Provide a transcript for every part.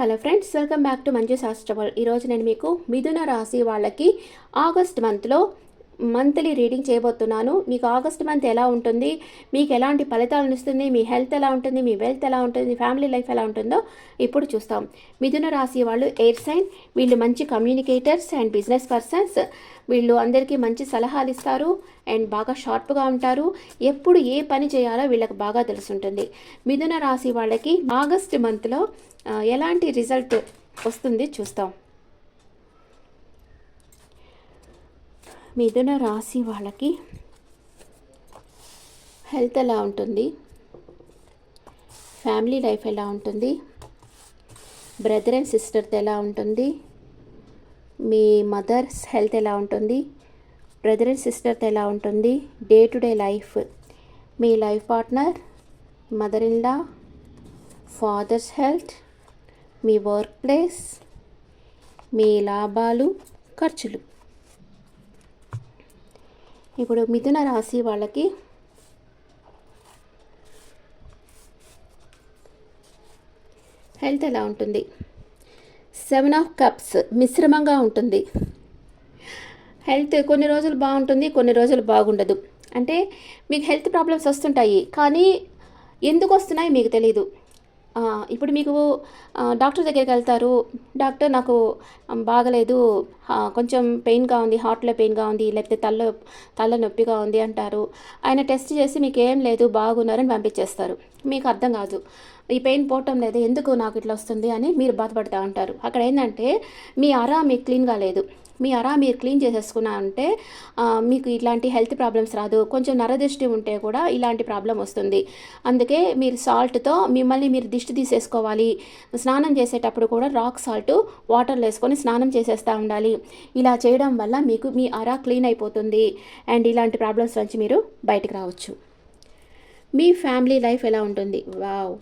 Hello friends welcome back to Manju శాస్త్రవల్ ఈరోజు నేను మీకు మిథున రాశి వాళ్ళకి ఆగస్ట్ మంత్లో మంత్లీ రీడింగ్ చేయబోతున్నాను. మీకు ఆగస్ట్ మంత్ ఎలా ఉంటుంది? మీకు ఎలాంటి ఫలితాలను ఇస్తుంది? మీ హెల్త్ ఎలా ఉంటుంది? మీ వెల్త్ ఎలా ఉంటుంది? మీ ఫ్యామిలీ లైఫ్ ఎలా ఉంటుందో ఇప్పుడు చూస్తాం. మిథున రాశి వాళ్ళు ఎయిర్ సైన్ వీళ్ళు మంచి కమ్యూనికేటర్స్ అండ్ బిజినెస్ పర్సన్స్ వీళ్ళు అందరికీ మంచి సలహాలు ఇస్తారు అండ్ బాగా షార్ప్గా ఉంటారు. ఎప్పుడు ఏ పని చేయాలో వీళ్ళకి బాగా తెలుసుంటుంది. మిథున రాశి వాళ్ళకి ఆగస్ట్ మంత్లో ఎలాంటి రిజల్ట్ వస్తుంది చూస్తాం. మిథున రాశి వాళ్ళకి హెల్త్ ఎలా ఉంటుంది? ఫ్యామిలీ లైఫ్ ఎలా ఉంటుంది? బ్రదర్ అండ్ సిస్టర్తో ఎలా ఉంటుంది? మీ మదర్స్ హెల్త్ ఎలా ఉంటుంది? బ్రదర్ అండ్ సిస్టర్తో ఎలా ఉంటుంది? Day to day life me life partner mother in law father's health me work place మీ లాభాలు ఖర్చులు. ఇప్పుడు మిథున రాశి వాళ్ళకి హెల్త్ ఎలా ఉంటుంది? సెవెన్ ఆఫ్ కప్స్ మిశ్రమంగా ఉంటుంది. హెల్త్ కొన్ని రోజులు బాగుంటుంది కొన్ని రోజులు బాగుండదు. అంటే మీకు హెల్త్ ప్రాబ్లమ్స్ వస్తుంటాయి కానీ ఎందుకు వస్తున్నాయి మీకు తెలియదు ఇప్పుడు మీకు డాక్టర్ దగ్గరికి వెళ్తారు. డాక్టర్ నాకు బాగలేదు కొంచెం పెయిన్గా ఉంది హార్ట్లో పెయిన్గా ఉంది లేకపోతే తల్ల తల నొప్పిగా ఉంది అంటారు. ఆయన టెస్ట్ చేసి మీకు ఏం లేదు బాగున్నారని పంపించేస్తారు. మీకు అర్థం కాదు. ఈ పెయిన్ పోవటం లేదు ఎందుకు నాకు ఇట్లా వస్తుంది అని మీరు బాధపడతా ఉంటారు. అక్కడ ఏంటంటే మీ అర మీకు క్లీన్గా లేదు. మీ అర మీరు క్లీన్ చేసేసుకున్నా అంటే మీకు ఇలాంటి హెల్త్ ప్రాబ్లమ్స్ రాదు. కొంచెం నరదృష్టి ఉంటే కూడా ఇలాంటి ప్రాబ్లం వస్తుంది. అందుకే మీరు సాల్ట్తో మిమ్మల్ని మీరు దిష్టి తీసేసుకోవాలి. స్నానం చేసేటప్పుడు కూడా రాక్ సాల్ట్ వాటర్లో వేసుకొని స్నానం చేసేస్తూ ఉండాలి. ఇలా చేయడం వల్ల మీకు మీ అర క్లీన్ అయిపోతుంది. అండ్ ఇలాంటి ప్రాబ్లమ్స్ నుంచి మీరు బయటకు రావచ్చు. మీ ఫ్యామిలీ లైఫ్ ఎలా ఉంటుంది? వావ్.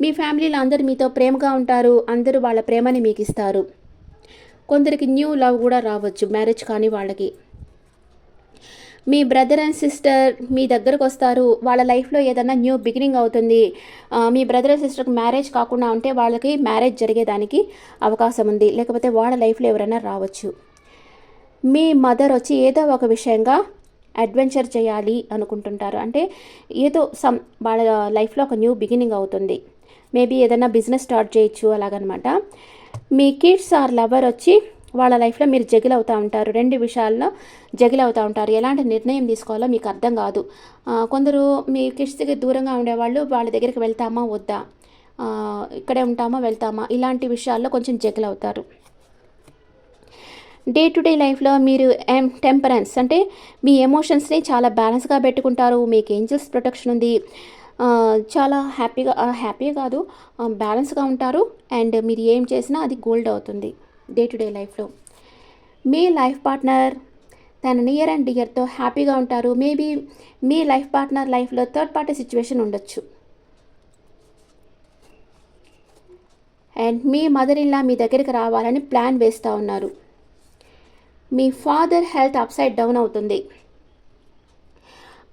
మీ ఫ్యామిలీలో అందరూ మీతో ప్రేమగా ఉంటారు. అందరూ వాళ్ళ ప్రేమని మీకు ఇస్తారు. కొందరికి న్యూ లవ్ కూడా రావచ్చు. మ్యారేజ్ కానీ వాళ్ళకి. మీ బ్రదర్ అండ్ సిస్టర్ మీ దగ్గరకు వస్తారు. వాళ్ళ లైఫ్లో ఏదైనా న్యూ బిగినింగ్ అవుతుంది. మీ బ్రదర్ అండ్ సిస్టర్కి మ్యారేజ్ కాకుండా ఉంటే వాళ్ళకి మ్యారేజ్ జరిగేదానికి అవకాశం ఉంది. లేకపోతే వాళ్ళ లైఫ్లో ఎవరైనా రావచ్చు. మీ మదర్ వచ్చి ఏదో ఒక విషయంగా అడ్వెంచర్ చేయాలి అనుకుంటుంటారు. అంటే ఏదో సమ్ వాళ్ళ లైఫ్లో ఒక న్యూ బిగినింగ్ అవుతుంది. మేబీ ఏదైనా బిజినెస్ స్టార్ట్ చేయొచ్చు అలాగనమాట. మీ కిడ్స్ ఆర్ లవర్ వచ్చి వాళ్ళ లైఫ్లో మీరు జగిల్ అవుతూ ఉంటారు. రెండు విషయాల్లో జగిల్ అవుతూ ఉంటారు. ఎలాంటి నిర్ణయం తీసుకోవాలో మీకు అర్థం కాదు. కొందరు మీ కిడ్స్ దూరంగా ఉండేవాళ్ళు వాళ్ళ దగ్గరికి వెళ్తామా వద్దా? ఇక్కడే ఉంటామా వెళ్తామా? ఇలాంటి విషయాల్లో కొంచెం జగిల్ అవుతారు. డే టు డే లైఫ్లో మీరు ఎం టెంపరెన్స్ అంటే మీ ఎమోషన్స్ని చాలా బ్యాలెన్స్గా పెట్టుకుంటారు. మీకు ఏంజల్స్ ప్రొటెక్షన్ ఉంది. చాలా హ్యాపీగా హ్యాపీ కాదు బ్యాలెన్స్గా ఉంటారు. అండ్ మీరు ఏం చేసినా అది గోల్డ్ అవుతుంది. డే టు డే లైఫ్లో మీ లైఫ్ పార్ట్నర్ తన నియర్ అండ్ డియర్తో హ్యాపీగా ఉంటారు. మేబీ మీ లైఫ్ పార్ట్నర్ లైఫ్లో థర్డ్ పార్టీ సిచ్యువేషన్ ఉండొచ్చు. అండ్ మీ మదర్ ఇన్లా మీ దగ్గరికి రావాలని ప్లాన్ వేస్తూ ఉన్నారు. మీ ఫాదర్ హెల్త్ అప్సైడ్ డౌన్ అవుతుంది.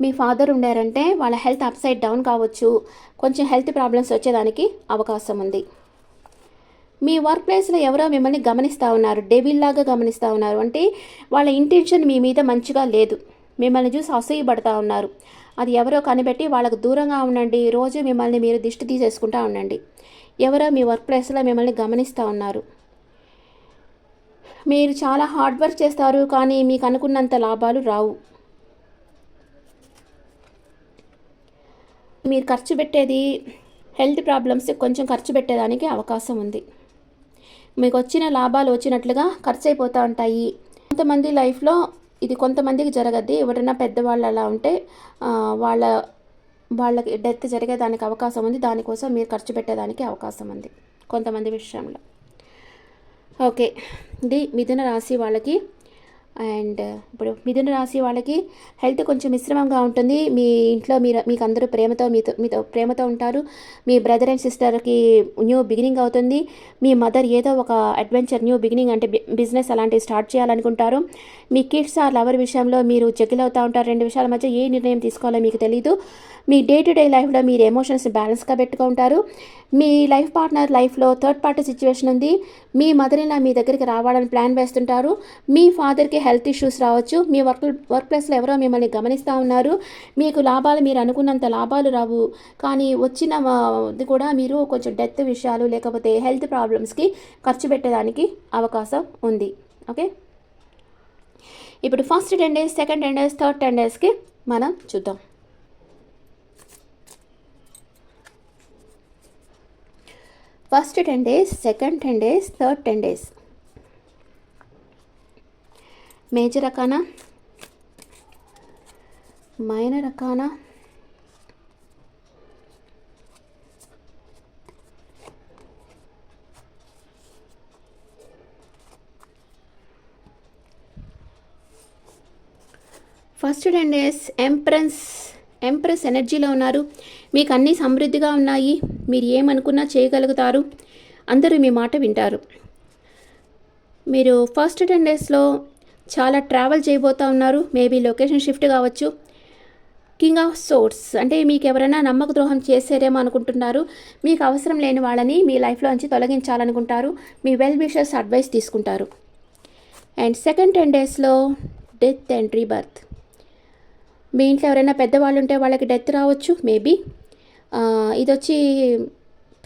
మీ ఫాదర్ ఉండారంటే వాళ్ళ హెల్త్ అప్సైడ్ డౌన్ కావచ్చు. కొంచెం హెల్త్ ప్రాబ్లమ్స్ వచ్చేదానికి అవకాశం ఉంది. మీ వర్క్ ప్లేస్లో ఎవరో మిమ్మల్ని గమనిస్తూ ఉన్నారు డెవిల్లాగా గమనిస్తూ ఉన్నారు. అంటే వాళ్ళ ఇంటెన్షన్ మీ మీద మంచిగా లేదు. మిమ్మల్ని చూసి అసూయపడతా ఉన్నారు. అది ఎవరో కనిపెట్టి వాళ్ళకు దూరంగా ఉండండి. రోజు మిమ్మల్ని మీరు దిష్టి తీసేసుకుంటా ఉండండి. ఎవరో మీ వర్క్ ప్లేస్లో మిమ్మల్ని గమనిస్తూ ఉన్నారు. మీరు చాలా హార్డ్ వర్క్ చేస్తారు కానీ మీకు అనుకున్నంత లాభాలు రావు. మీరు ఖర్చు పెట్టేది హెల్త్ ప్రాబ్లమ్స్ కొంచెం ఖర్చు పెట్టేదానికి అవకాశం ఉంది. మీకు వచ్చిన లాభాలు వచ్చినట్లుగా ఖర్చు అయిపోతూ ఉంటాయి. కొంతమంది లైఫ్లో ఇది కొంతమందికి జరగద్ది. ఎవరైనా పెద్దవాళ్ళు అలా ఉంటే వాళ్ళ వాళ్ళకి డెత్ జరిగేదానికి అవకాశం ఉంది. దానికోసం మీరు ఖర్చు పెట్టేదానికి అవకాశం ఉంది. కొంతమంది విషయంలో. ఓకే. ఇది మిథున రాశి వాళ్ళకి అండ్ ఇప్పుడు మిథున రాశి వాళ్ళకి హెల్త్ కొంచెం మిశ్రమంగా ఉంటుంది. మీ ఇంట్లో మీరు మీకు అందరూ ప్రేమతో మీతో మీతో ప్రేమతో ఉంటారు. మీ బ్రదర్ అండ్ సిస్టర్కి న్యూ బిగినింగ్ అవుతుంది. మీ మదర్ ఏదో ఒక అడ్వెంచర్ న్యూ బిగినింగ్ అంటే బిజినెస్ అలాంటివి స్టార్ట్ చేయాలనుకుంటారు. మీ కిడ్స్ ఆ లవర్ విషయంలో మీరు చెక్కిల్ అవుతూ ఉంటారు. రెండు విషయాల మధ్య ఏ నిర్ణయం తీసుకోవాలో మీకు తెలియదు మీ డే టు డే లైఫ్లో మీరు ఎమోషన్స్ బ్యాలెన్స్గా పెట్టుకుంటారు. మీ లైఫ్ పార్ట్నర్ లైఫ్లో థర్డ్ పార్టీ సిచ్యువేషన్ ఉంది. మీ మదర్ ఇలా మీ దగ్గరికి రావాలని ప్లాన్ వేస్తుంటారు. మీ ఫాదర్కి హెల్త్ ఇష్యూస్ రావచ్చు. మీ వర్క్ వర్క్ ప్లేస్లో ఎవరో మిమ్మల్ని గమనిస్తూ ఉన్నారు. మీకు లాభాలు మీరు అనుకున్నంత లాభాలు రావు. కానీ వచ్చిన కూడా మీరు కొంచెం డెత్ విషయాలు లేకపోతే హెల్త్ ప్రాబ్లమ్స్కి ఖర్చు పెట్టడానికి అవకాశం ఉంది. ఓకే? ఇప్పుడు first ten days second ten days third ten డేస్కి మనం చూద్దాం. First ten days second ten days third ten days major రకానా minor రకానా first ten days empress empress ఎనర్జీలో ఉన్నారు. మీకు అన్నీ సమృద్ధిగా ఉన్నాయి. మీరు ఏమనుకున్నా చేయగలుగుతారు. అందరూ మీ మాట వింటారు. మీరు ఫస్ట్ టెన్ డేస్లో చాలా ట్రావెల్ చేయబోతూ ఉన్నారు. మేబీ లొకేషన్ షిఫ్ట్ కావచ్చు. కింగ్ ఆఫ్ సోర్స్ అంటే మీకు ఎవరైనా నమ్మక ద్రోహం చేసారేమో అనుకుంటున్నారు. మీకు అవసరం లేని వాళ్ళని మీ లైఫ్లో నుంచి తొలగించాలనుకుంటారు. మీ వెల్ విషర్స్ అడ్వైస్ తీసుకుంటారు. అండ్ సెకండ్ టెన్ డేస్లో డెత్ అండ్ రీబర్త్ మీ ఇంట్లో ఎవరైనా పెద్దవాళ్ళు ఉంటే వాళ్ళకి డెత్ రావచ్చు మేబీ. ఇది వచ్చి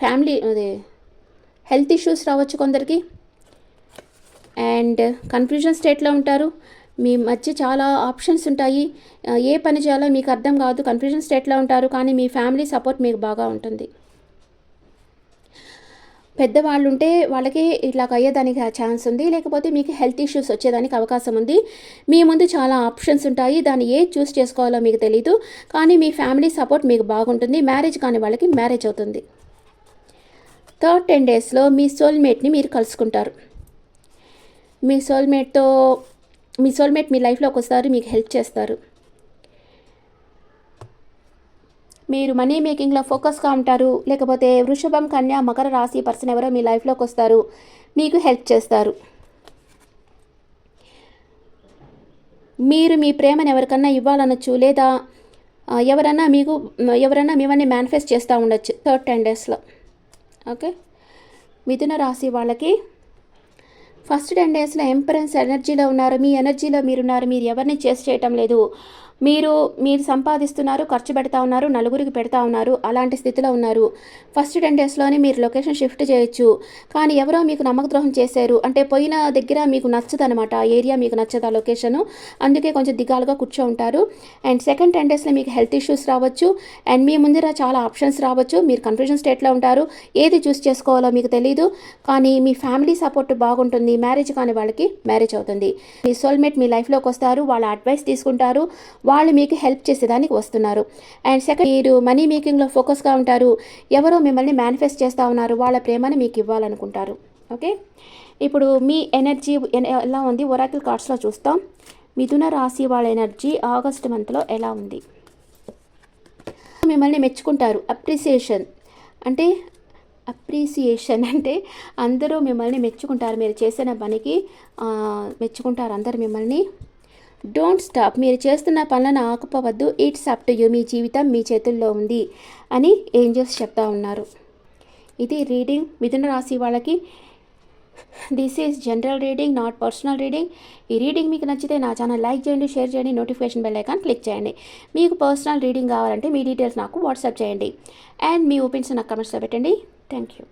ఫ్యామిలీ అదే హెల్త్ ఇష్యూస్ రావచ్చు కొందరికి. అండ్ కన్ఫ్యూజన్ స్టేట్లో ఉంటారు. మీ మధ్య చాలా ఆప్షన్స్ ఉంటాయి. ఏ పని చేయాలో మీకు అర్థం కాదు కన్ఫ్యూజన్ స్టేట్లో ఉంటారు కానీ మీ ఫ్యామిలీ సపోర్ట్ మీకు బాగా ఉంటుంది. పెద్దవాళ్ళు ఉంటే వాళ్ళకి ఇట్లా అయ్యేదానికి ఛాన్స్ ఉంది. లేకపోతే మీకు హెల్త్ ఇష్యూస్ వచ్చేదానికి అవకాశం ఉంది. మీ ముందు చాలా ఆప్షన్స్ ఉంటాయి. దాన్ని ఏ చూస్ చేసుకోవాలో మీకు తెలీదు. కానీ మీ ఫ్యామిలీ సపోర్ట్ మీకు బాగుంటుంది. మ్యారేజ్ కాని వాళ్ళకి మ్యారేజ్ అవుతుంది. థర్డ్ టెన్ డేస్లో మీ సోల్మేట్ని మీరు కలుసుకుంటారు. మీ సోల్మేట్తో మీ సోల్మేట్ మీ లైఫ్లోకి వస్తారు. మీకు హెల్ప్ చేస్తారు. మీరు మనీ మేకింగ్లో ఫోకస్గా ఉంటారు లేకపోతే వృషభం కన్యా మకర రాశి పర్సన్ ఎవరో మీ లైఫ్లోకి వస్తారు మీకు హెల్ప్ చేస్తారు. మీరు మీ ప్రేమను ఎవరికన్నా ఇవ్వాలనొచ్చు లేదా ఎవరన్నా మీకు ఎవరన్నా మిమ్మల్ని మేనిఫెస్ట్ చేస్తూ ఉండొచ్చు థర్డ్ టెన్ డేస్లో. ఓకే? మిథున రాశి వాళ్ళకి ఫస్ట్ టెన్ డేస్లో ఎంపరెన్స్ ఎనర్జీలో ఉన్నారు మీ ఎనర్జీలో మీరున్నారు మీరు ఎవరిని చేసి చేయటం లేదు మీరు మీరు సంపాదిస్తున్నారు ఖర్చు పెడతా ఉన్నారు నలుగురికి పెడతా ఉన్నారు అలాంటి స్థితిలో ఉన్నారు. ఫస్ట్ టెన్ డేస్లోనే మీరు లొకేషన్ షిఫ్ట్ చేయొచ్చు. కానీ ఎవరో మీకు నమ్మకద్రోహం చేశారు. అంటే పోయిన దగ్గర మీకు నచ్చదు అనమాట ఆ ఏరియా మీకు నచ్చదు ఆ లొకేషను. అందుకే కొంచెం దిగాలుగా కూర్చో ఉంటారు అండ్ సెకండ్ టెన్ డేస్లో మీకు హెల్త్ ఇష్యూస్ రావచ్చు. అండ్ మీ ముందర చాలా ఆప్షన్స్ రావచ్చు. మీరు కన్ఫ్యూజన్ స్టేట్లో ఉంటారు. ఏది చూస్ చేసుకోవాలో మీకు తెలియదు కానీ మీ ఫ్యామిలీ సపోర్ట్ బాగుంటుంది. మ్యారేజ్ కాని వాళ్ళకి మ్యారేజ్ అవుతుంది. మీ సోల్మేట్ మీ లైఫ్లోకి వస్తారు. వాళ్ళ అడ్వైస్ తీసుకుంటారు. వాళ్ళు మీకు హెల్ప్ చేసేదానికి వస్తున్నారు. అండ్ సెకండ్ మీరు మనీ మేకింగ్లో ఫోకస్గా ఉంటారు. ఎవరో మిమ్మల్ని మేనిఫెస్ట్ చేస్తూ ఉన్నారు. వాళ్ళ ప్రేమని మీకు ఇవ్వాలనుకుంటారు. ఓకే ఇప్పుడు మీ ఎనర్జీ ఎన- ఎలా ఉంది? ఒరాకిల్ కార్డ్స్లో చూస్తాం. మిథున రాశి వాళ్ళ ఎనర్జీ ఆగస్ట్ మంత్లో ఎలా ఉంది? మిమ్మల్ని మెచ్చుకుంటారు. అప్రిసియేషన్ అంటే అప్రిసియేషన్ అంటే అందరూ మిమ్మల్ని మెచ్చుకుంటారు. మీరు చేసిన పనికి మెచ్చుకుంటారు. అందరు మిమ్మల్ని డోంట్ స్టాప్. మీరు చేస్తున్న పనులను ఆకుపోవద్దు. It's up to you. మీ జీవితం మీ చేతుల్లో ఉంది అని ఏంజల్స్ చెప్తా ఉన్నారు. ఇది రీడింగ్. మిథున రాశి వాళ్ళకి this is general reading not personal reading. ఈ రీడింగ్ మీకు నచ్చితే నా ఛానల్ లైక్ చేయండి షేర్ చేయండి నోటిఫికేషన్ బెల్ ఐకాన్ క్లిక్ చేయండి. మీకు పర్సనల్ రీడింగ్ కావాలంటే మీ డీటెయిల్స్ నాకు వాట్సాప్ చేయండి. అండ్ మీ ఒపీనియన్స్ నాకు కమెంట్స్లో పెట్టండి. Thank you.